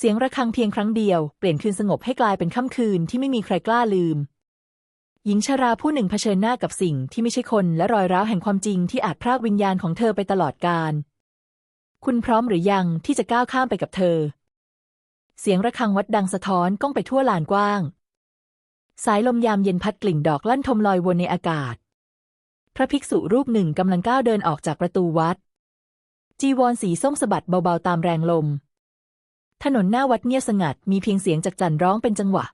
เสียงระฆังเพียงครั้งเดียวเปลี่ยนคืนสงบให้กลายเป็นค่ำคืนที่ไม่มีใครกล้าลืม หญิงชราผู้หนึ่งเผชิญหน้ากับสิ่งที่ไม่ใช่คนและรอยร้าวแห่งความจริงที่อาจพรากวิญญาณของเธอไปตลอดกาลคุณพร้อมหรือยังที่จะก้าวข้ามไปกับเธอ เสียงระฆังวัดดังสะท้อนก้องไปทั่วลานกว้าง สายลมยามเย็นพัดกลิ่นดอกลั่นทมลอยวนในอากาศ พระภิกษุรูปหนึ่งกำลังก้าวเดินออกจากประตูวัด จีวรสีส้มสะบัดเบาๆตามแรงลม ถนนหน้าวัดเงียบสงัด มีเพียงเสียงจากจันร้องเป็นจังหวะ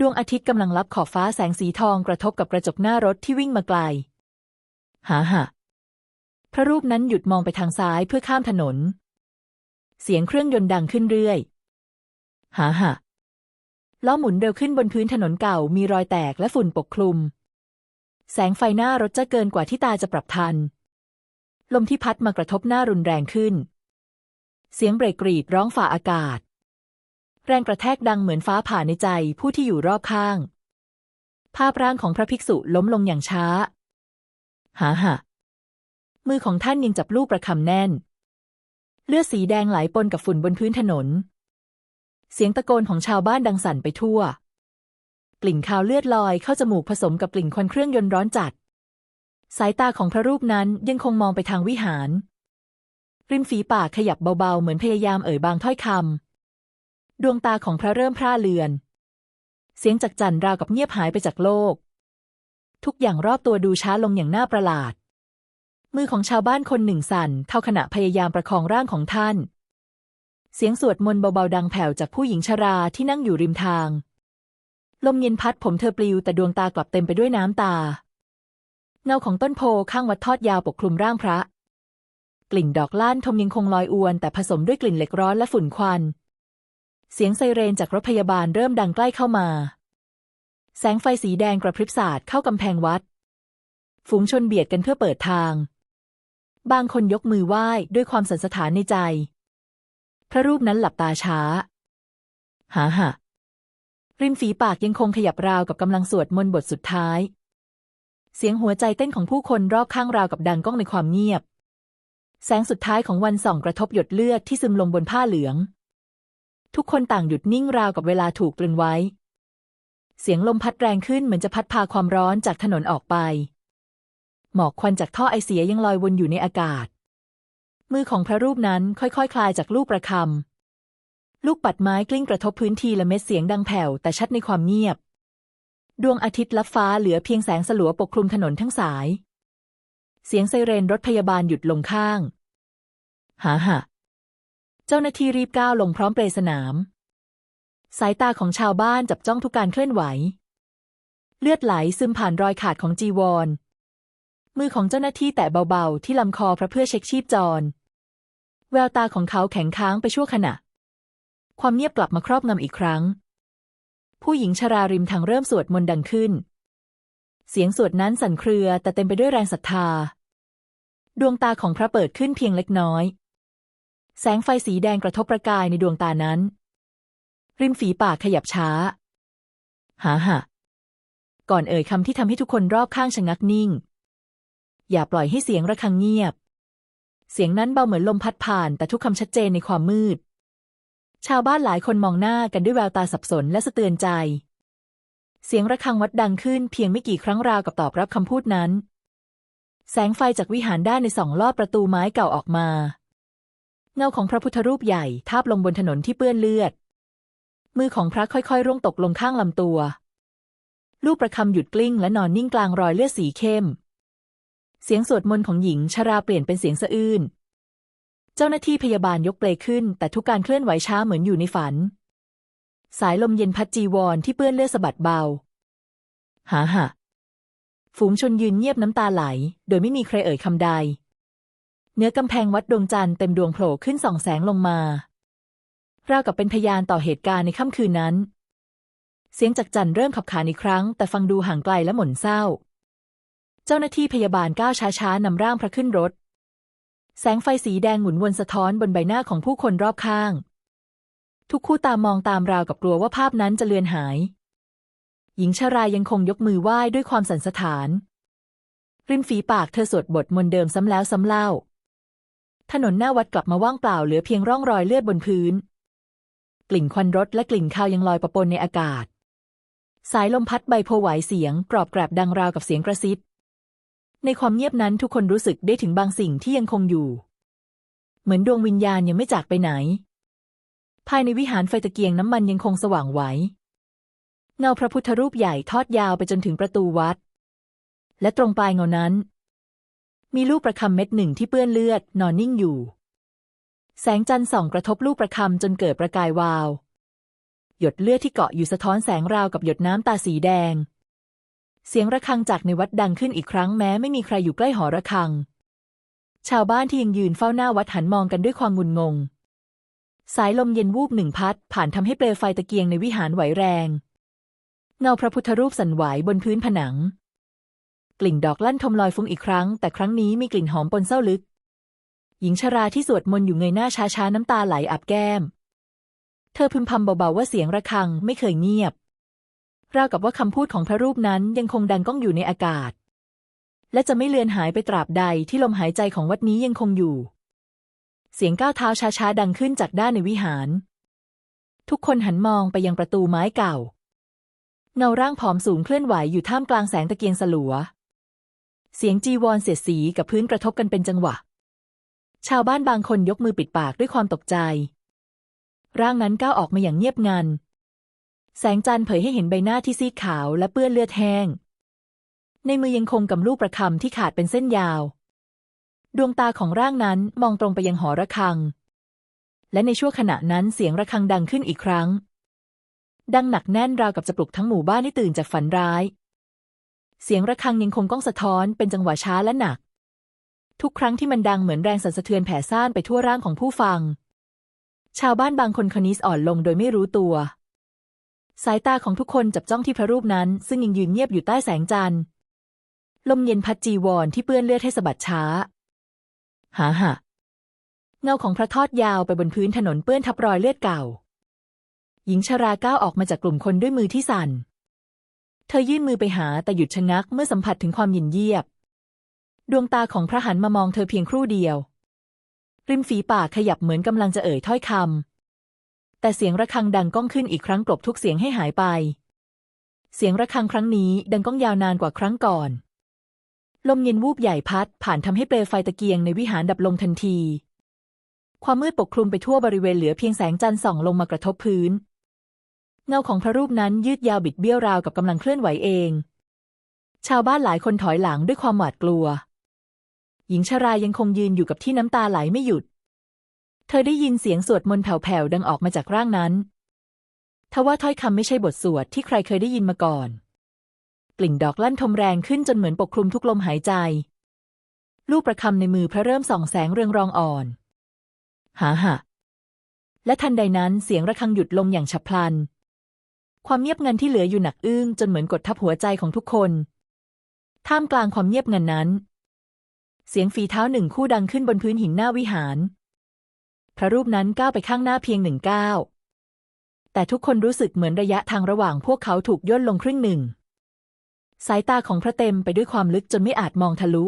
ดวงอาทิตย์กำลังลับขอบฟ้าแสงสีทองกระทบกับกระจกหน้ารถที่วิ่งมาไกล หาหะพระรูปนั้นหยุดมองไปทางซ้ายเพื่อข้ามถนน เสียงเครื่องยนต์ดังขึ้นเรื่อย หาหะล้อหมุนเร็วขึ้นบนพื้นถนนเก่ามีรอยแตกและฝุ่นปกคลุม แสงไฟหน้ารถจะเกินกว่าที่ตาจะปรับทัน ลมที่พัดมากระทบหน้ารุนแรงขึ้น เสียงเบรกกรีดร้องฝ่าอากาศ แรงกระแทกดังเหมือนฟ้าผ่าในใจผู้ที่อยู่รอบข้าง ภาพร่างของพระภิกษุล้มลงอย่างช้า หาหะมือของท่านยังจับลูกประคำแน่น เลือดสีแดงไหลปนกับฝุ่นบนพื้นถนน เสียงตะโกนของชาวบ้านดังสั่นไปทั่ว กลิ่นคาวเลือดลอยเข้าจมูกผสมกับกลิ่นควันเครื่องยนต์ร้อนจัด สายตาของพระรูปนั้นยังคงมองไปทางวิหาร ริมฝีปากขยับเบาๆ เหมือนพยายามเอ่ยบางถ้อยคำ ดวงตาของพระเริ่มพร่าเลือน เสียงจักจั่นราวกับเงียบหายไปจากโลก ทุกอย่างรอบตัวดูช้าลงอย่างน่าประหลาด มือของชาวบ้านคนหนึ่งสั่นเท่าขณะพยายามประคองร่างของท่าน เสียงสวดมนต์เบาๆดังแผ่วจากผู้หญิงชราที่นั่งอยู่ริมทาง ลมเย็นพัดผมเธอปลิวแต่ดวงตากลับเต็มไปด้วยน้ำตา เงาของต้นโพข้างวัดทอดยาวปกคลุมร่างพระ ลิ่นดอกล้านทมยังคงลอยอวน แต่ผสมด้วยกลิ่นเหล็กร้อนและฝุ่นควัน เสียงไซเรนจากรถพยาบาลเริ่มดังใกล้เข้ามา แสงไฟสีแดงกระพริบสาดเข้ากำแพงวัด ฝูงชนเบียดกันเพื่อเปิดทาง บางคนยกมือไหว้ด้วยความสันสถานในใจ พระรูปนั้นหลับตาช้า หาหะริมฝีปากยังคงขยับราวกับกำลังสวดมนต์บทสุดท้าย เสียงหัวใจเต้นของผู้คนรอบข้างราวกับดังก้องในความเงียบ แสงสุดท้ายของวันส่องกระทบหยดเลือดที่ซึมลงบนผ้าเหลือง ทุกคนต่างหยุดนิ่งราวกับเวลาถูกตรึงไว้ เสียงลมพัดแรงขึ้นเหมือนจะพัดพาความร้อนจากถนนออกไป หมอกควันจากท่อไอเสียยังลอยวนอยู่ในอากาศ มือของพระรูปนั้นค่อยๆคคลายจากลูกประคำลูกปัดไม้กลิ้งกระทบพื้นทีละเม็ดเสียงดังแผ่วแต่ชัดในความเงียบ ดวงอาทิตย์ลับฟ้าเหลือเพียงแสงสลัวปกคลุมถนนทั้งสาย เสียงไซเรนรถพยาบาลหยุดลงข้าง หาหะเจ้าหน้าที่รีบก้าวลงพร้อมเปลสนาม สายตาของชาวบ้านจับจ้องทุกการเคลื่อนไหว เลือดไหลซึมผ่านรอยขาดของจีวร มือของเจ้าหน้าที่แตะเบาๆ ที่ลำคอพระเพื่อเช็คชีพจร แววตาของเขาแข็งค้างไปชั่วขณะ ความเงียบกลับมาครอบงำอีกครั้ง ผู้หญิงชราริมทางเริ่มสวดมนต์ดังขึ้น เสียงสวดนั้นสั่นเครือ แต่เต็มไปด้วยแรงศรัทธา ดวงตาของพระเปิดขึ้นเพียงเล็กน้อย แสงไฟสีแดงกระทบประกายในดวงตานั้น ริมฝีปากขยับช้า หาหะก่อนเอ่ยคำที่ทำให้ทุกคนรอบข้างชะงักนิ่ง อย่าปล่อยให้เสียงระฆังเงียบ เสียงนั้นเบาเหมือนลมพัดผ่าน แต่ทุกคำชัดเจนในความมืด ชาวบ้านหลายคนมองหน้ากันด้วยแววตาสับสนและสะเตือนใจ เสียงระฆังวัดดังขึ้นเพียงไม่กี่ครั้งราวกับตอบรับคำพูดนั้น แสงไฟจากวิหารด้านในสองลอดประตูไม้เก่าออกมา เงาของพระพุทธรูปใหญ่ทาบลงบนถนนที่เปื้อนเลือด มือของพระค่อยๆ ร่วงตกลงข้างลำตัว ลูกประคำหยุดกลิ้งและนอนนิ่งกลางรอยเลือดสีเข้ม เสียงสวดมนต์ของหญิงชราเปลี่ยนเป็นเสียงสะอื้น เจ้าหน้าที่พยาบาลยกเปลขึ้น แต่ทุกการเคลื่อนไหวช้าเหมือนอยู่ในฝัน สายลมเย็นพัดจีวรที่เปื้อนเลือดสะบัดเบา หาหะฝูงชนยืนเงียบน้ำตาไหล โดยไม่มีใครเอ่ยคำใด เนื้อกำแพงวัดดวงจันทร์เต็มดวงโผล่ขึ้นส่องแสงลงมาราวกับเป็นพยานต่อเหตุการณ์ในค่ำคืนนั้น เสียงจักจั่นเริ่มขับขานอีกครั้ง แต่ฟังดูห่างไกลและหม่นเศร้า เจ้าหน้าที่พยาบาลก้าวช้าๆนำร่างพระขึ้นรถ แสงไฟสีแดงหมุนวนสะท้อนบนใบหน้าของผู้คนรอบข้าง ทุกคู่ตามมองตามราวกับกลัวว่าภาพนั้นจะเลือนหาย หญิงชารายังคงยกมือไหว้ด้วยความสันสถาน ริมฝีปากเธอสวดบทมนต์เดิมซ้ำแล้วซ้ำเล่า ถนนหน้าวัดกลับมาว่างเปล่าเหลือเพียงร่องรอยเลือดบนพื้น กลิ่นควันรถและกลิ่นคาวยังลอยประปนในอากาศ สายลมพัดใบโพไหวเสียงกรอบแกรบดังราวกับเสียงกระซิบ ในความเงียบนั้นทุกคนรู้สึกได้ถึงบางสิ่งที่ยังคงอยู่ เหมือนดวงวิญญาณยังไม่จากไปไหน ภายในวิหารไฟตะเกียงน้ำมันยังคงสว่างไหว เงาพระพุทธรูปใหญ่ทอดยาวไปจนถึงประตูวัด และตรงปลายเงานั้น มีลูกประคำเม็ดหนึ่งที่เปื้อนเลือดนอนนิ่งอยู่ แสงจันทร์ส่องกระทบลูกประคำจนเกิดประกายวาว หยดเลือดที่เกาะอยู่สะท้อนแสงราวกับหยดน้ำตาสีแดง เสียงระฆังจากในวัดดังขึ้นอีกครั้งแม้ไม่มีใครอยู่ใกล้หอระฆัง ชาวบ้านที่ยังยืนเฝ้าหน้าวัดหันมองกันด้วยความงุนงง สายลมเย็นวูบหนึ่งพัด ผ่านทำให้เปลวไฟตะเกียงในวิหารไหวแรง เงาพระพุทธรูปสั่นไหวบนพื้นผนัง กลิ่นดอกลั่นทมลอยฟุ้งอีกครั้ง แต่ครั้งนี้มีกลิ่นหอมปนเศร้าลึก หญิงชราที่สวดมนต์อยู่เงยหน้าช้าๆ น้ำตาไหลอาบแก้ม เธอพึมพำเบาๆว่าเสียงระฆังไม่เคยเงียบ ราวกับว่าคำพูดของพระรูปนั้นยังคงดังก้องอยู่ในอากาศ และจะไม่เลือนหายไปตราบใดที่ลมหายใจของวัดนี้ยังคงอยู่ เสียงก้าวเท้าช้าๆ ดังขึ้นจากด้านในวิหาร ทุกคนหันมองไปยังประตูไม้เก่า เงาร่างผอมสูงเคลื่อนไหวอยู่ท่ามกลางแสงตะเกียงสลัว เสียงจีวรเสียดสีกับพื้นกระทบกันเป็นจังหวะ ชาวบ้านบางคนยกมือปิดปากด้วยความตกใจ ร่างนั้นก้าวออกมาอย่างเงียบงัน แสงจันทร์เผยให้เห็นใบหน้าที่ซีดขาวและเปื้อนเลือดแห้ง ในมือยังคงกำลูกประคำที่ขาดเป็นเส้นยาว ดวงตาของร่างนั้นมองตรงไปยังหอระฆัง และในชั่วขณะนั้นเสียงระฆังดังขึ้นอีกครั้ง ดังหนักแน่นราวกับจะปลุกทั้งหมู่บ้านให้ตื่นจากฝันร้าย เสียงระฆังยังคงก้องสะท้อนเป็นจังหวะช้าและหนัก ทุกครั้งที่มันดังเหมือนแรงสั่นสะเทือนแผ่ซ่านไปทั่วร่างของผู้ฟัง ชาวบ้านบางคนคนิสอ่อนลงโดยไม่รู้ตัว สายตาของทุกคนจับจ้องที่พระรูปนั้น ซึ่งยังยืนเงียบอยู่ใต้แสงจันทร์ลมเย็นพัดจีวรที่เปื้อนเลือดให้สะบัดช้า หาหะเงาของพระทอดยาวไปบนพื้นถนนเปื้อนทับรอยเลือดเก่า หญิงชราก้าวออกมาจากกลุ่มคนด้วยมือที่สั่น เธอยื่นมือไปหาแต่หยุดชะงักเมื่อสัมผัสถึงความยินเยียบ ดวงตาของพระหันมามองเธอเพียงครู่เดียว ริมฝีปากขยับเหมือนกำลังจะเอ่ยถ้อยคำแต่เสียงระฆังดังก้องขึ้นอีกครั้งกลบทุกเสียงให้หายไป เสียงระฆังครั้งนี้ดังก้องยาวนานกว่าครั้งก่อน ลมเย็นวูบใหญ่พัด ผ่านทำให้เปลวไฟตะเกียงในวิหารดับลงทันที ความมืดปกคลุมไปทั่วบริเวณเหลือเพียงแสงจันทร์ส่องลงมากระทบพื้น เงาของพระรูปนั้นยืดยาวบิดเบี้ยวราวกับกำลังเคลื่อนไหวเอง ชาวบ้านหลายคนถอยหลังด้วยความหวาดกลัว หญิงชรายังคงยืนอยู่กับที่น้ำตาไหลไม่หยุด เธอได้ยินเสียงสวดมนต์แผ่วๆดังออกมาจากร่างนั้นทว่าถ้อยคำไม่ใช่บทสวดที่ใครเคยได้ยินมาก่อน กลิ่นดอกลั่นทมแรงขึ้นจนเหมือนปกคลุมทุกลมหายใจ ลูกประคำในมือพระเริ่มส่องแสงเรืองรองอ่อน หาหะ และทันใดนั้นเสียงระฆังหยุดลงอย่างฉับพลัน ความเงียบงันที่เหลืออยู่หนักอึ้งจนเหมือนกดทับหัวใจของทุกคน ท่ามกลางความเงียบงันนั้น เสียงฝีเท้าหนึ่งคู่ดังขึ้นบนพื้นหินหน้าวิหาร พระรูปนั้นก้าวไปข้างหน้าเพียงหนึ่งก้าวแต่ทุกคนรู้สึกเหมือนระยะทางระหว่างพวกเขาถูกย่นลงครึ่งหนึ่ง สายตาของพระเต็มไปด้วยความลึกจนไม่อาจมองทะลุ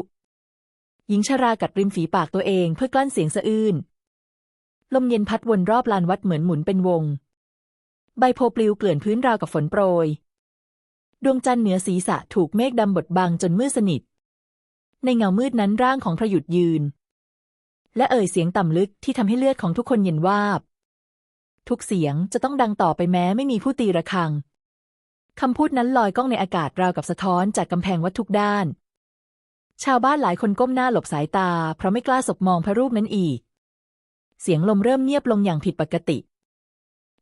หญิงชรากัดริมฝีปากตัวเองเพื่อกลั้นเสียงสะอื้น ลมเย็นพัดวนรอบลานวัดเหมือนหมุนเป็นวง ใบโพปลิวเกลื่อนพื้นราวกับฝนโปรย ดวงจันทร์เหนือศีรษะถูกเมฆดำบดบังจนมืดสนิท ในเงามืดนั้นร่างของพระหยุดยืน และเอ่ยเสียงต่ำลึกที่ทำให้เลือดของทุกคนเย็นวาบ ทุกเสียงจะต้องดังต่อไปแม้ไม่มีผู้ตีระฆัง คำพูดนั้นลอยก้องในอากาศราวกับสะท้อนจากกำแพงวัดทุกด้าน ชาวบ้านหลายคนก้มหน้าหลบสายตา เพราะไม่กล้าสบมองพระรูปนั้นอีก เสียงลมเริ่มเงียบลงอย่างผิดปกติ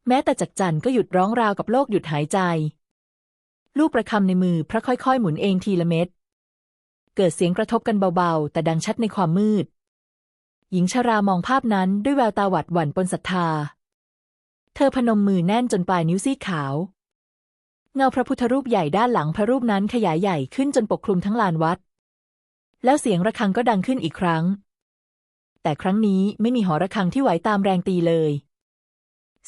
แม้แต่จักจันก็หยุดร้องราวกับโลกหยุดหายใจ ลูกประคำในมือพระค่อยๆ หมุนเองทีละเม็ด เกิดเสียงกระทบกันเบาๆ แต่ดังชัดในความมืด หญิงชรามองภาพนั้นด้วยแววตาหวาดหวั่นปนศรัทธา เธอพนมมือแน่นจนปลายนิ้วซีดขาว เงาพระพุทธรูปใหญ่ด้านหลังพระรูปนั้นขยายใหญ่ขึ้นจนปกคลุมทั้งลานวัด แล้วเสียงระฆังก็ดังขึ้นอีกครั้ง แต่ครั้งนี้ไม่มีหอระฆังที่ไหวตามแรงตีเลย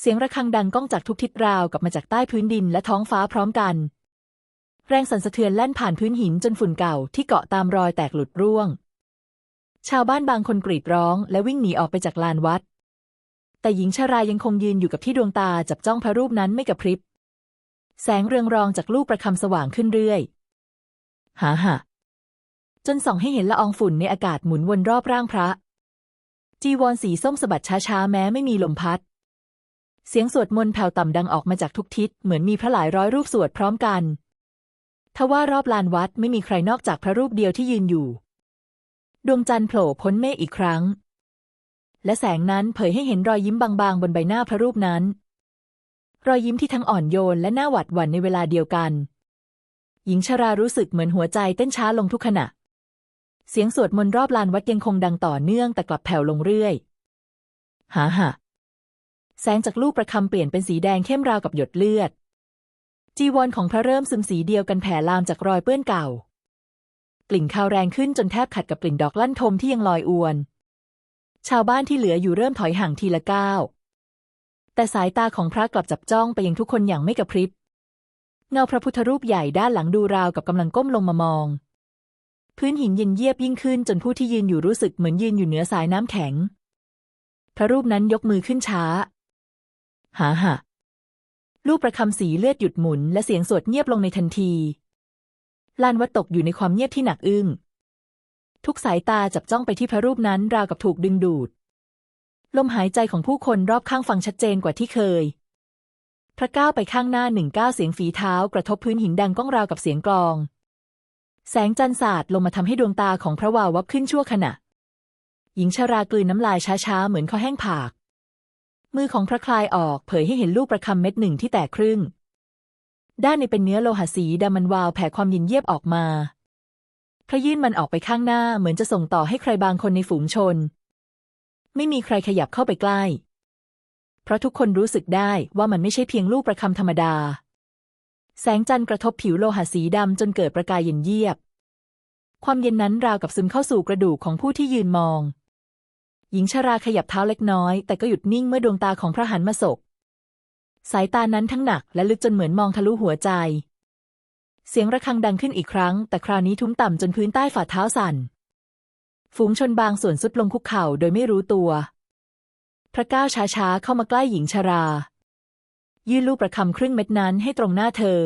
เสียงระฆังดังก้องจากทุกทิศราวกับมาจากใต้พื้นดินและท้องฟ้าพร้อมกัน แรงสั่นสะเทือนแล่นผ่านพื้นหินจนฝุ่นเก่าที่เกาะตามรอยแตกหลุดร่วง ชาวบ้านบางคนกรีดร้องและวิ่งหนีออกไปจากลานวัดแต่แต่หญิงชรายังคงยืนอยู่กับที่ดวงตาจับจ้องพระรูปนั้นไม่กระพริบ แสงเรืองรองจากลูกประคำสว่างขึ้นเรื่อยหาหะจนส่องให้เห็นละอองฝุ่นในอากาศหมุนวนรอบร่างพระ จีวรสีส้มสะบัดช้าๆ แม้ไม่มีลมพัด เสียงสวดมนต์แผ่วต่ำดังออกมาจากทุกทิศ เหมือนมีพระหลายร้อยรูปสวดพร้อมกันทว่ารอบลานวัดไม่มีใครนอกจากพระรูปเดียวที่ยืนอยู่ ดวงจันทร์โผล่พ้นเมฆอีกครั้ง และแสงนั้นเผยให้เห็นรอยยิ้มบางๆ บนใบหน้าพระรูปนั้น รอยยิ้มที่ทั้งอ่อนโยนและน่าหวาดหวั่นในเวลาเดียวกัน หญิงชรารู้สึกเหมือนหัวใจเต้นช้าลงทุกขณะ เสียงสวดมนต์รอบลานวัดยังคงดังต่อเนื่องแต่กลับแผ่วลงเรื่อย หาหะแสงจากลูกประคำเปลี่ยนเป็นสีแดงเข้มราวกับหยดเลือด จีวรของพระเริ่มซึมสีเดียวกันแผ่ลามจากรอยเปื้อนเก่า กลิ่นคาวแรงขึ้นจนแทบขัดกับกลิ่นดอกลั่นทมที่ยังลอยอวน ชาวบ้านที่เหลืออยู่เริ่มถอยห่างทีละก้าว แต่สายตาของพระกลับจับจ้องไปยังทุกคนอย่างไม่กระพริบ เงาพระพุทธรูปใหญ่ด้านหลังดูราวกับกำลังก้มลงมามอง พื้นหินเย็นเยียบยิ่งขึ้นจนผู้ที่ยืนอยู่รู้สึกเหมือนยืนอยู่เหนือสายน้ำแข็ง พระรูปนั้นยกมือขึ้นช้า หาหะลูกประคำสีเลือดหยุดหมุนและเสียงสวดเงียบลงในทันที ลานวัดตกอยู่ในความเงียบที่หนักอึ้ง ทุกสายตาจับจ้องไปที่พระรูปนั้นราวกับถูกดึงดูด ลมหายใจของผู้คนรอบข้างฟังชัดเจนกว่าที่เคย พระก้าวไปข้างหน้าหนึ่งก้าวเสียงฝีเท้ากระทบพื้นหินดังก้องราวกับเสียงกลอง แสงจันทร์สาดลงมาทำให้ดวงตาของพระวาววับขึ้นชั่วขณะ หญิงชรากลืนน้ำลายช้าๆ เหมือนเขาแห้งผาก มือของพระคลายออกเผยให้เห็นลูกประคำเม็ดหนึ่งที่แตกครึ่ง ด้านในเป็นเนื้อโลหะสีดำมันวาวแผ่ความเย็นเยียบออกมาพระยื่นมันออกไปข้างหน้าเหมือนจะส่งต่อให้ใครบางคนในฝูงชน ไม่มีใครขยับเข้าไปใกล้ เพราะทุกคนรู้สึกได้ว่ามันไม่ใช่เพียงลูกประคำธรรมดา แสงจันทร์กระทบผิวโลหะสีดำจนเกิดประกายเย็นเยียบ ความเย็นนั้นราวกับซึมเข้าสู่กระดูกของผู้ที่ยืนมอง หญิงชราขยับเท้าเล็กน้อย แต่ก็หยุดนิ่งเมื่อดวงตาของพระหันมาสบสายตานั้นทั้งหนักและลึกจนเหมือนมองทะลุหัวใจ เสียงระฆังดังขึ้นอีกครั้ง แต่คราวนี้ทุ้มต่ำจนพื้นใต้ฝ่าเท้าสั่น ฝูงชนบางส่วนสุดลงคุกเข่าโดยไม่รู้ตัว พระก้าวช้าๆเข้ามาใกล้หญิงชรา ยื่นลูกประคำครึ่งเม็ดนั้นให้ตรงหน้าเธอ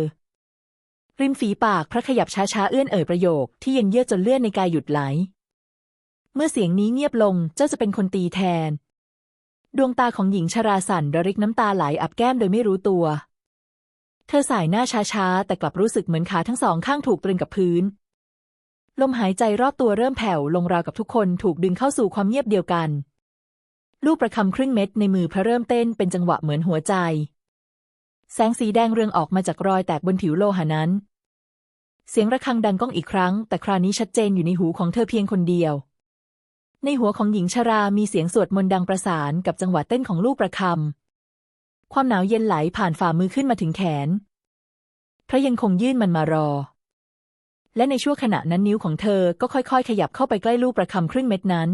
ริมฝีปากพระขยับช้าๆเอื้อนเอ่ยประโยคที่เย็นเยือกจนเลือดในกายหยุดไหล เมื่อเสียงนี้เงียบลงเจ้าจะเป็นคนตีแทน ดวงตาของหญิงชราสั่นระริกน้ำตาไหลอับแก้มโดยไม่รู้ตัว เธอสายหน้าช้าๆแต่กลับรู้สึกเหมือนขาทั้งสองข้างถูกตรึงกับพื้น ลมหายใจรอบตัวเริ่มแผ่วลงราวกับทุกคนถูกดึงเข้าสู่ความเงียบเดียวกัน ลูกประคำครึ่งเม็ดในมือพระเริ่มเต้นเป็นจังหวะเหมือนหัวใจ แสงสีแดงเรืองออกมาจากรอยแตกบนผิวโลหะนั้น เสียงระฆังดังก้องอีกครั้ง แต่คราวนี้ชัดเจนอยู่ในหูของเธอเพียงคนเดียว ในหัวของหญิงชรามีเสียงสวดมนต์ดังประสานกับจังหวะเต้นของลูกประคำความหนาวเย็นไหลผ่านฝ่ามือขึ้นมาถึงแขน พระยังคงยื่นมันมารอ และในช่วงขณะนั้นนิ้วของเธอก็ค่อย ๆ ขยับเข้าไปใกล้ลูกประคำครึ่งเม็ดนั้น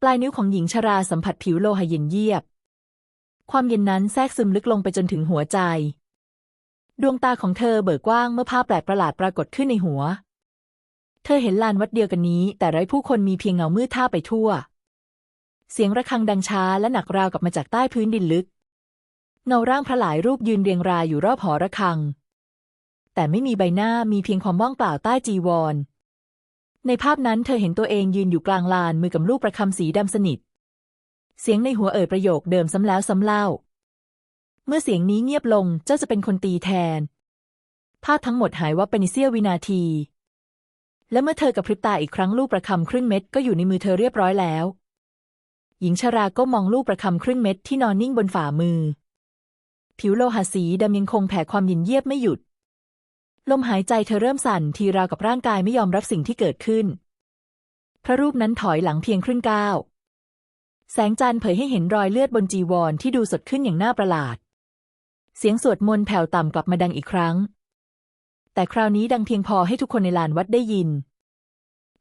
ปลายนิ้วของหญิงชราสัมผัสผิวโลหะเย็นเยียบ ความเย็นนั้นแทรกซึมลึกลงไปจนถึงหัวใจ ดวงตาของเธอเบิกกว้างเมื่อภาพแปลกประหลาดปรากฏขึ้นในหัว เธอเห็นลานวัดเดียวกันนี้ แต่ไร้ผู้คนมีเพียงเงามืดท่าไปทั่ว เสียงระฆังดังช้าและหนักราวกับมาจากใต้พื้นดินลึกเงาร่างพระหลายรูปยืนเรียงรายอยู่รอบหอระฆัง แต่ไม่มีใบหน้ามีเพียงความว่างเปล่าใต้จีวร ในภาพนั้นเธอเห็นตัวเองยืนอยู่กลางลานมือกับลูกประคำสีดำสนิท เสียงในหัวเอ่ยประโยคเดิมซ้ำแล้วซ้ำเล่า เมื่อเสียงนี้เงียบลงเจ้าจะเป็นคนตีแทน ภาพทั้งหมดหายวับไปในเสี้ยววินาที และเมื่อเธอกระพริบตาอีกครั้งลูกประคำครึ่งเม็ดก็อยู่ในมือเธอเรียบร้อยแล้ว หญิงชราก็มองลูกประคำครึ่งเม็ดที่นอนนิ่งบนฝ่ามือ ผิวโลหะสีดำยังคงแผ่ความเย็นเยียบไม่หยุด ลมหายใจเธอเริ่มสั่นทีราวกับร่างกายไม่ยอมรับสิ่งที่เกิดขึ้น พระรูปนั้นถอยหลังเพียงครึ่งก้าว แสงจันทร์เผยให้เห็นรอยเลือดบนจีวรที่ดูสดขึ้นอย่างน่าประหลาด เสียงสวดมนต์แผ่วต่ำกลับมาดังอีกครั้ง แต่คราวนี้ดังเพียงพอให้ทุกคนในลานวัดได้ยิน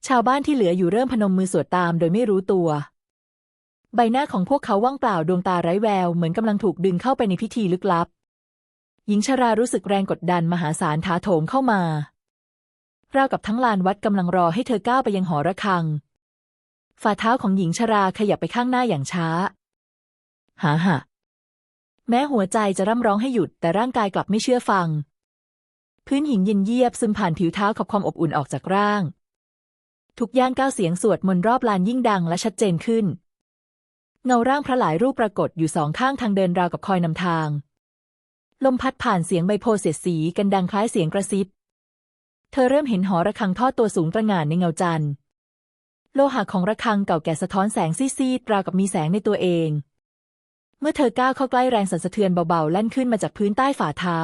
ชาวบ้านที่เหลืออยู่เริ่มพนมมือสวดตามโดยไม่รู้ตัว ใบหน้าของพวกเขาว่างเปล่าดวงตาไร้แววเหมือนกำลังถูกดึงเข้าไปในพิธีลึกลับ หญิงชรารู้สึกแรงกดดันมหาศาลถาโถมเข้ามาราวกับทั้งลานวัดกำลังรอให้เธอก้าวไปยังหอระฆัง ฝ่าเท้าของหญิงชราขยับไปข้างหน้าอย่างช้า หาหะแม้หัวใจจะร่ำร้องให้หยุดแต่ร่างกายกลับไม่เชื่อฟัง พื้นหินเย็นเยียบซึมผ่านผิวเท้าขับความอบอุ่นออกจากร่าง ทุกย่างก้าวเสียงสวดมนต์รอบลานยิ่งดังและชัดเจนขึ้น เงาร่างพระหลายรูปปรากฏอยู่สองข้างทางเดินราวกับคอยนำทาง ลมพัดผ่านเสียงใบโพเสียดสีกันดังคล้ายเสียงกระซิบ เธอเริ่มเห็นหอระฆังทอดตัวสูงตระหง่านในเงาจันทร์ โลหะของระฆังเก่าแก่สะท้อนแสงซีดๆราวกับมีแสงในตัวเอง เมื่อเธอก้าวเข้าใกล้แรงสั่นสะเทือนเบาๆแล่นขึ้นมาจากพื้นใต้ฝ่าเท้า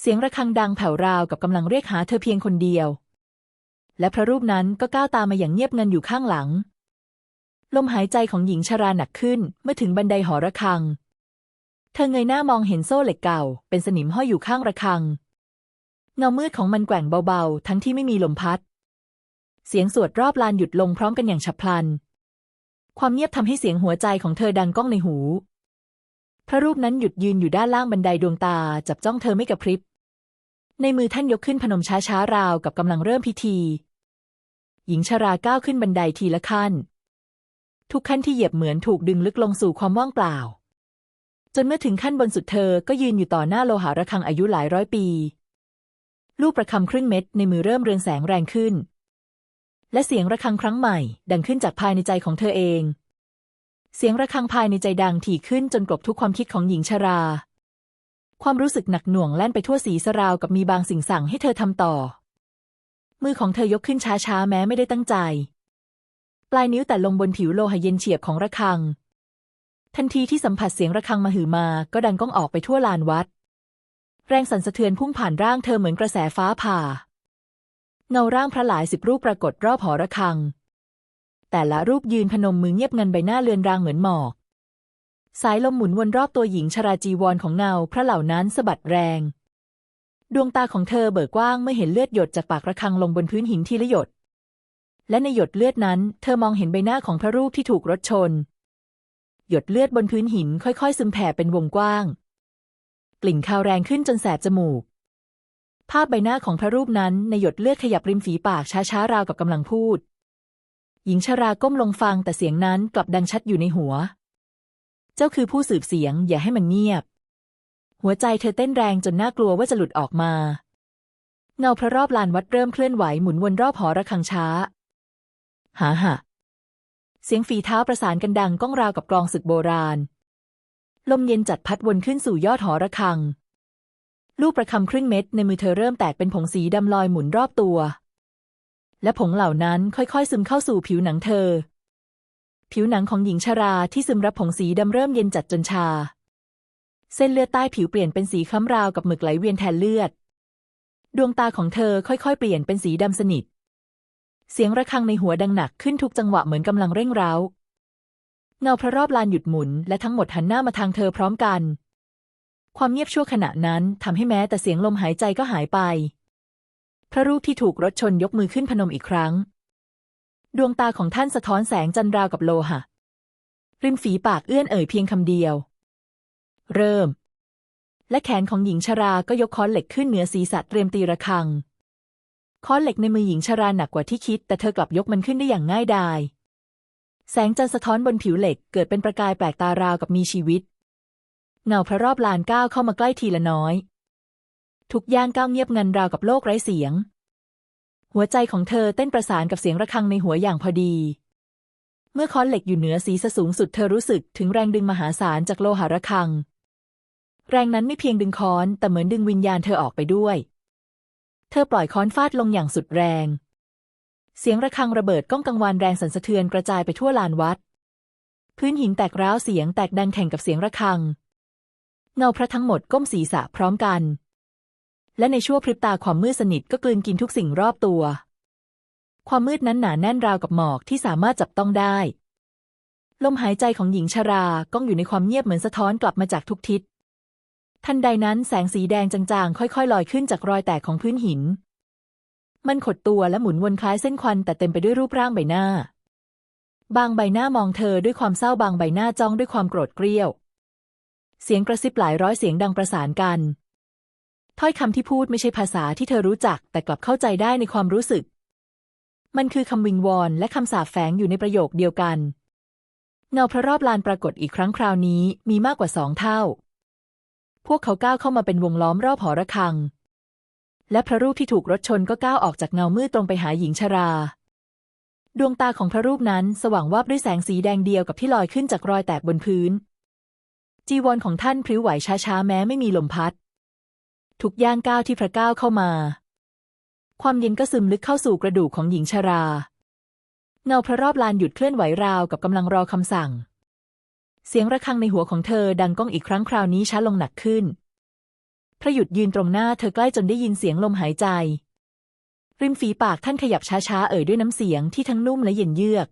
เสียงระฆังดังแผ่วราวกับกำลังเรียกหาเธอเพียงคนเดียว และพระรูปนั้นก็ก้าวตามมาอย่างเงียบงันอยู่ข้างหลัง ลมหายใจของหญิงชราหนักขึ้นเมื่อถึงบันไดหอระฆัง เธอเงยหน้ามองเห็นโซ่เหล็กเก่า เป็นสนิมห้อยอยู่ข้างระฆัง เงามืดของมันแกว่งเบาๆ ทั้งที่ไม่มีลมพัด เสียงสวดรอบลานหยุดลงพร้อมกันอย่างฉับพลัน ความเงียบทำให้เสียงหัวใจของเธอดังก้องในหู พระรูปนั้นหยุดยืนอยู่ด้านล่างบันไดดวงตาจับจ้องเธอไม่กระพริบ ในมือท่านยกขึ้นพนมช้าๆราวกับกำลังเริ่มพิธี หญิงชราก้าวขึ้นบันไดทีละขั้นทุกขั้นที่เหยียบเหมือนถูกดึงลึกลงสู่ความว่างเปล่า จนเมื่อถึงขั้นบนสุดเธอก็ยืนอยู่ต่อหน้าโลหะระฆังอายุหลายร้อยปี ลูกประคำครึ่งเม็ดในมือเริ่มเรืองแสงแรงขึ้น และเสียงระฆังครั้งใหม่ ดังขึ้นจากภายในใจของเธอเอง เสียงระฆังภายในใจดังถี่ขึ้นจนกลบทุกความคิดของหญิงชรา ความรู้สึกหนักหน่วงแล่นไปทั่วสีสราวกับมีบางสิ่งสั่งให้เธอทำต่อ มือของเธอยกขึ้นช้าๆแม้ไม่ได้ตั้งใจ ปลายนิ้วแต่ลงบนผิวโลหะเย็นเฉียบของระฆัง ทันทีที่สัมผัสเสียงระฆังมาหือมา ก็ดังก้องออกไปทั่วลานวัด แรงสั่นสะเทือนพุ่งผ่านร่างเธอเหมือนกระแสฟ้าผ่า เงาร่างพระหลายสิบรูปปรากฏรอบหอระฆัง แต่ละรูปยืนพนมมือเงียบงันใบหน้าเลือนรางเหมือนหมอก สายลมหมุนวนรอบตัวหญิงชราจีวรของเงาพระเหล่านั้นสะบัดแรง ดวงตาของเธอเบิกกว้างเมื่อเห็นเลือดหยดจากปากระฆังลงบนพื้นหินทีละหยดและในหยดเลือดนั้น เธอมองเห็นใบหน้าของพระรูปที่ถูกรถชน หยดเลือดบนพื้นหินค่อยๆ ซึมแผ่เป็นวงกว้าง กลิ่นคาวแรงขึ้นจนแสบจมูก ภาพใบหน้าของพระรูปนั้นในหยดเลือดขยับริมฝีปากช้าๆราวกับกำลังพูด หญิงชราก้มลงฟังแต่เสียงนั้นกลับดังชัดอยู่ในหัว เจ้าคือผู้สืบเสียงอย่าให้มันเงียบ หัวใจเธอเต้นแรงจนน่ากลัวว่าจะหลุดออกมา เงาพระรอบลานวัดเริ่มเคลื่อนไหวหมุนวนรอบหอระฆังช้า หาหะ เสียงฝีเท้าประสานกันดังก้องราวกับกลองศึกโบราณ ลมเย็นจัดพัดวนขึ้นสู่ยอดหอระฆัง ลูกประคำครึ่งเม็ดในมือเธอเริ่มแตกเป็นผงสีดำลอยหมุนรอบตัว และผงเหล่านั้นค่อยๆ ซึมเข้าสู่ผิวหนังเธอ ผิวหนังของหญิงชราที่ซึมรับผงสีดำเริ่มเย็นจัดจนชา เส้นเลือดใต้ผิวเปลี่ยนเป็นสีคล้ำราวกับหมึกไหลเวียนแทนเลือด ดวงตาของเธอค่อยๆ เปลี่ยนเป็นสีดำสนิท เสียงระฆังในหัวดังหนักขึ้นทุกจังหวะเหมือนกำลังเร่งร้าว เงาพระรอบลานหยุดหมุน และทั้งหมดหันหน้ามาทางเธอพร้อมกัน ความเงียบชั่วขณะนั้นทำให้แม้แต่เสียงลมหายใจก็หายไป พระรูปที่ถูกรถชนยกมือขึ้นพนมอีกครั้ง ดวงตาของท่านสะท้อนแสงจันราวกับโลหะ ริมฝีปากเอื้อนเอ่ยเพียงคำเดียว เริ่ม และแขนของหญิงชราก็ยกค้อนเหล็กขึ้นเหนือศีรษะเตรียมตีระฆัง ค้อนเหล็กในมือหญิงชราหนักกว่าที่คิด แต่เธอกลับยกมันขึ้นได้อย่างง่ายดายแสงจันทร์สะท้อนบนผิวเหล็กเกิดเป็นประกายแปลกตาราวกับมีชีวิต เงาพระรอบลานก้าวเข้ามาใกล้ทีละน้อย ทุกย่างก้าวเงียบงันราวกับโลกไร้เสียง หัวใจของเธอเต้นประสานกับเสียงระฆังในหัวอย่างพอดี เมื่อค้อนเหล็กอยู่เหนือศีสูงสุดเธอรู้สึกถึงแรงดึงมหาศาลจากโลหะระฆัง แรงนั้นไม่เพียงดึงค้อนแต่เหมือนดึงวิญญาณเธอออกไปด้วย เธอปล่อยค้อนฟาดลงอย่างสุดแรง เสียงระฆังระเบิดก้องกังวานแรงสั่นสะเทือนกระจายไปทั่วลานวัด พื้นหินแตกร้าวเสียงแตกดังแข่งกับเสียงระฆัง เงาพระทั้งหมดก้มศีรษะพร้อมกัน และในชั่วพริบตาความมืดสนิทก็กลืนกินทุกสิ่งรอบตัว ความมืดนั้นหนาแน่นราวกับหมอกที่สามารถจับต้องได้ ลมหายใจของหญิงชราก้องอยู่ในความเงียบเหมือนสะท้อนกลับมาจากทุกทิศ ทันใดนั้นแสงสีแดงจางๆ ค่อยๆ ลอยขึ้นจากรอยแตกของพื้นหิน มันขดตัวและหมุนวนคล้ายเส้นควันแต่เต็มไปด้วยรูปร่างใบหน้า บางใบหน้ามองเธอด้วยความเศร้าบางใบหน้าจ้องด้วยความโกรธเกรี้ยว เสียงกระซิบหลายร้อยเสียงดังประสานกัน ถ้อยคำที่พูดไม่ใช่ภาษาที่เธอรู้จัก แต่กลับเข้าใจได้ในความรู้สึก มันคือคำวิงวอนและคำสาปแฝงอยู่ในประโยคเดียวกัน เงาพระรอบลานปรากฏอีกครั้งคราวนี้มีมากกว่าสองเท่า พวกเขาก้าวเข้ามาเป็นวงล้อมรอบหอระฆัง และพระรูปที่ถูกรถชนก็ก้าวออกจากเงามืดตรงไปหาหญิงชรา ดวงตาของพระรูปนั้นสว่างวาบด้วยแสงสีแดงเดียวกับที่ลอยขึ้นจากรอยแตกบนพื้น จีวรของท่านพลิ้วไหวช้าๆแม้ไม่มีลมพัด ทุกย่างก้าวที่พระก้าวเข้ามา ความเย็นก็ซึมลึกเข้าสู่กระดูกของหญิงชรา เงาพระรอบลานหยุดเคลื่อนไหวราวกับกำลังรอคำสั่ง เสียงระฆังในหัวของเธอดังก้องอีกครั้งคราวนี้ช้าลงหนักขึ้น พระหยุดยืนตรงหน้าเธอใกล้จนได้ยินเสียงลมหายใจ ริมฝีปากท่านขยับช้าๆ เอ่ยด้วยน้ำเสียงที่ทั้งนุ่มและเย็นเยือก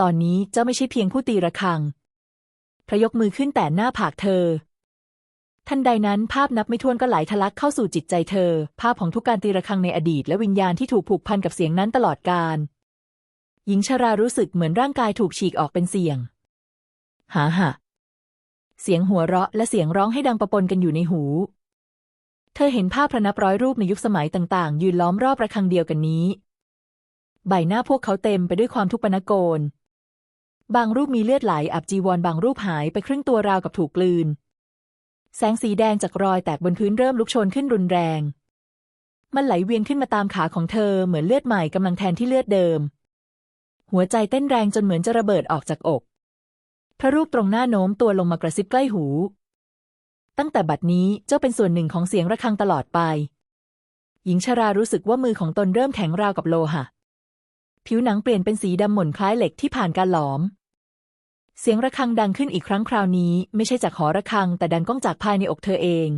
ตอนนี้เจ้าไม่ใช่เพียงผู้ตีระฆัง พระยกมือขึ้นแต่หน้าผากเธอ ทันใดนั้นภาพนับไม่ถ้วนก็ไหลทะลักเข้าสู่จิตใจเธอ ภาพของทุกการตีระฆังในอดีตและวิญญาณที่ถูกผูกพันกับเสียงนั้นตลอดกาลหญิงชรารู้สึกเหมือนร่างกายถูกฉีกออกเป็นเสียง หาหะเสียงหัวเราะและเสียงร้องให้ดังประปนกันอยู่ในหู เธอเห็นภาพพระนับร้อยรูปในยุคสมัยต่าง ๆ ยืนล้อมรอบระฆังเดียวกันนี้ ใบหน้าพวกเขาเต็มไปด้วยความทุกข์ปนโกน บางรูปมีเลือดไหลอับจีวรบางรูปหายไปครึ่งตัวราวกับถูกกลืน แสงสีแดงจากรอยแตกบนพื้นเริ่มลุกโชนขึ้นรุนแรง มันไหลเวียนขึ้นมาตามขาของเธอเหมือนเลือดใหม่กำลังแทนที่เลือดเดิม หัวใจเต้นแรงจนเหมือนจะระเบิดออกจากอก ระรูปตรงหน้าโน้มตัวลงมากระซิบใกล้หู ตั้งแต่บัดนี้เจ้าเป็นส่วนหนึ่งของเสียงระฆังตลอดไป หญิงชรารู้สึกว่ามือของตนเริ่มแข็งราวกับโลหะ ผิวหนังเปลี่ยนเป็นสีดำหม่นคล้ายเหล็กที่ผ่านการหลอม เสียงระฆังดังขึ้นอีกครั้งคราวนี้ ไม่ใช่จากหอระฆัง แต่ดังก้องจากภายในอกเธอเอง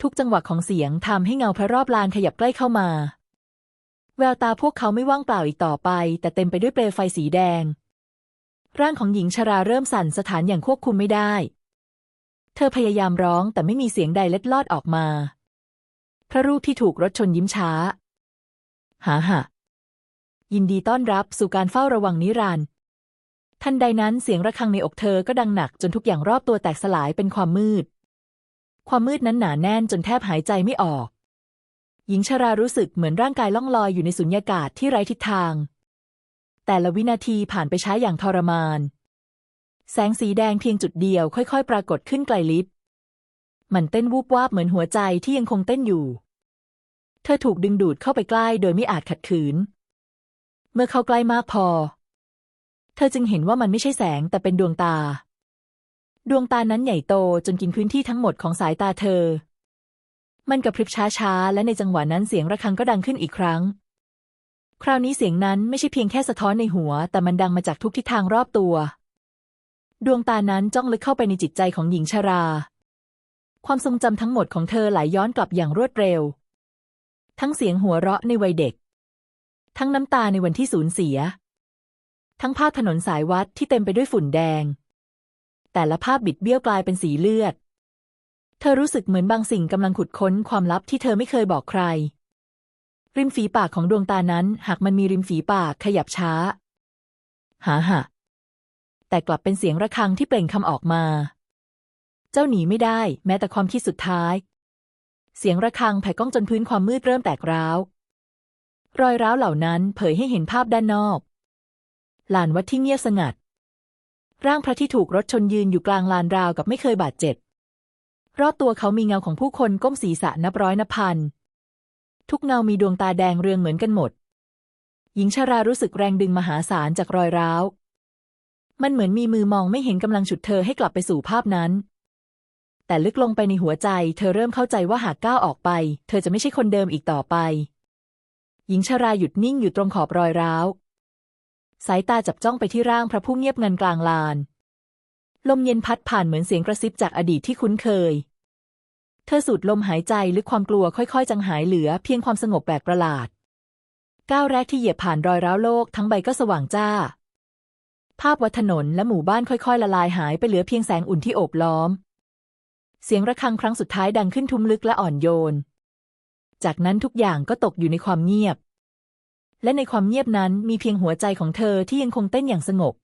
ทุกจังหวะของเสียงทำให้เงาพระรอบลานขยับใกล้เข้ามา แววตาพวกเขาไม่ว่างเปล่าอีกต่อไป แต่เต็มไปด้วยเปลวไฟสีแดง ร่างของหญิงชราเริ่มสั่นสถานอย่างควบคุมไม่ได้ เธอพยายามร้องแต่ไม่มีเสียงใดเล็ดลอดออกมา พระรูปที่ถูกรถชนยิ้มช้า หาหะยินดีต้อนรับสู่การเฝ้าระวังนิรันดร์ทันใดนั้นเสียงระฆังในอกเธอก็ดังหนักจนทุกอย่างรอบตัวแตกสลายเป็นความมืด ความมืดนั้นหนาแน่นจนแทบหายใจไม่ออก หญิงชรารู้สึกเหมือนร่างกายล่องลอยอยู่ในสุญญากาศที่ไร้ทิศทาง แต่ละวินาทีผ่านไปช้าอย่างทรมาน แสงสีแดงเพียงจุดเดียวค่อยๆ ปรากฏขึ้นไกลลิบ มันเต้นวูบวาบเหมือนหัวใจที่ยังคงเต้นอยู่ เธอถูกดึงดูดเข้าไปใกล้โดยไม่อาจขัดขืน เมื่อเข้าใกล้มากพอ เธอจึงเห็นว่ามันไม่ใช่แสงแต่เป็นดวงตา ดวงตานั้นใหญ่โตจนกินพื้นที่ทั้งหมดของสายตาเธอ มันกระพริบช้าๆ และในจังหวะนั้นเสียงระฆังก็ดังขึ้นอีกครั้ง คราวนี้เสียงนั้นไม่ใช่เพียงแค่สะท้อนในหัว แต่มันดังมาจากทุกทิศทางรอบตัว ดวงตานั้นจ้องลึกเข้าไปในจิตใจของหญิงชรา ความทรงจำทั้งหมดของเธอไหลย้อนกลับอย่างรวดเร็ว ทั้งเสียงหัวเราะในวัยเด็ก ทั้งน้ำตาในวันที่สูญเสีย ทั้งภาพถนนสายวัดที่เต็มไปด้วยฝุ่นแดง แต่ละภาพบิดเบี้ยวกลายเป็นสีเลือด เธอรู้สึกเหมือนบางสิ่งกำลังขุดค้นความลับที่เธอไม่เคยบอกใคร ริมฝีปากของดวงตานั้น หากมันมีริมฝีปากขยับช้า หาหะแต่กลับเป็นเสียงระฆังที่เปล่งคำออกมา เจ้าหนีไม่ได้ แม้แต่ความคิดสุดท้าย เสียงระฆังแผ่ก้องจนพื้นความมืดเริ่มแตกร้าว รอยร้าวเหล่านั้นเผยให้เห็นภาพด้านนอกลานวัดที่เงียบสงัด ร่างพระที่ถูกรถชนยืนอยู่กลางลานราวกับไม่เคยบาดเจ็บ รอบตัวเขามีเงาของผู้คนก้มศีรษะนับร้อยนับพัน ทุกเงามีดวงตาแดงเรืองเหมือนกันหมด หญิงชรารู้สึกแรงดึงมหาศาลจากรอยร้าว มันเหมือนมีมือมองไม่เห็นกำลังฉุดเธอให้กลับไปสู่ภาพนั้น แต่ลึกลงไปในหัวใจ เธอเริ่มเข้าใจว่าหากก้าวออกไป เธอจะไม่ใช่คนเดิมอีกต่อไป หญิงชราหยุดนิ่งอยู่ตรงขอบรอยร้าว สายตาจับจ้องไปที่ร่างพระผู้เงียบงันกลางลาน ลมเย็นพัดผ่านเหมือนเสียงกระซิบจากอดีตที่คุ้นเคย เธอสูดลมหายใจลึกความกลัวค่อยๆ จางหายเหลือเพียงความสงบแปลกประหลาด ก้าวแรกที่เหยียบผ่านรอยร้าวโลกทั้งใบก็สว่างจ้า ภาพวัดถนนและหมู่บ้านค่อยๆ ละลายหายไปเหลือเพียงแสงอุ่นที่โอบล้อม เสียงระฆังครั้งสุดท้ายดังขึ้นทุ้มลึกและอ่อนโยน จากนั้นทุกอย่างก็ตกอยู่ในความเงียบ และในความเงียบนั้นมีเพียงหัวใจของเธอที่ยังคงเต้นอย่างสงบ